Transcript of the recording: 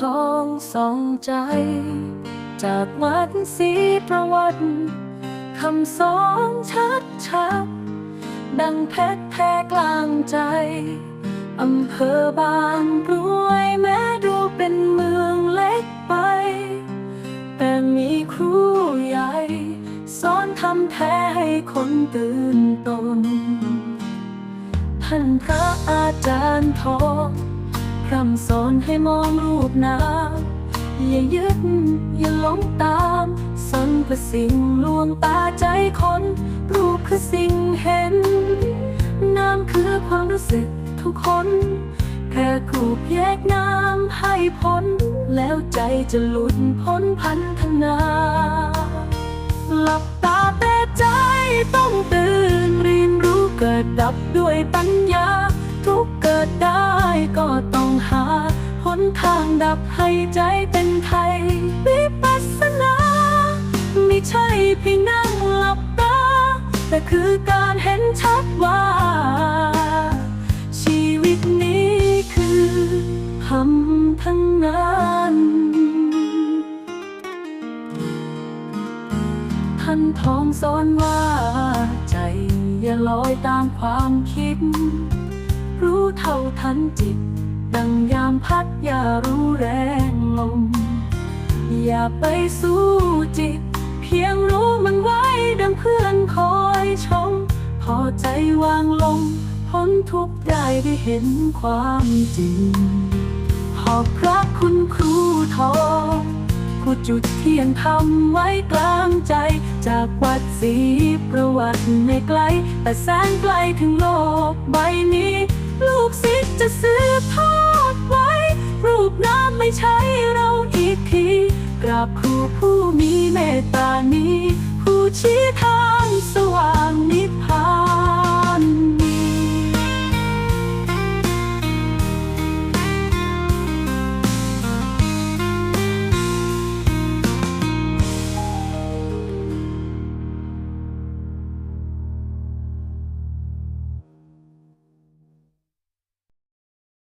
ทองสองใจ จากวัดศรีประวัติคำสอนชัดชัดดังเพชรแท้กลางใจ อำเภอบางกรวยแม้ดูเป็นเมืองเล็กไป แต่มีครูใหญ่ สอนทำแท้ให้คนตื่นตนท่านพระอาจารย์ทอง พร่ำสอนให้มองรูปนามอย่ายึดอย่าหลงตามสันประสิ่งลวงตาใจคน รูปคือสิ่งเห็น นามคือความรู้สึกทุกคนแค่กรูปแยกน้ำให้พ้น แล้วใจจะหลุดพ้นพันธนาหลับตาแต่ใจต้องตื่นเรียนรู้เกิดดับด้วยปัญญา ทุกเกิดได้ นทางดับให้ใจเป็นไทยวิปัสสนา ไม่ใช่เพียงนั่งหลับตา แต่คือการเห็นชัดว่า ชีวิตนี้คือทำทั้งนั้นท่านทองสอนว่า ใจอย่าลอยตามความคิด รู้เท่าทันจิต ดังยามพัดอย่ารู้แรงลม อย่าไปสู้จิต เพียงรู้มันไว้ดังเพื่อนคอยชม พอใจวางลงพ้นทุกได้ได้เห็นความจริง ขอบพระคุณครูทองผู้จุดเทียนทำไว้กลางใจ จากวัดศรีประวัติไม่ไกล แต่แสนไกลถึงโลกใบนี้ ลูกศิษย์จะสืบทอด ใช่เราอีกที กราบครูผู้มีเมตตา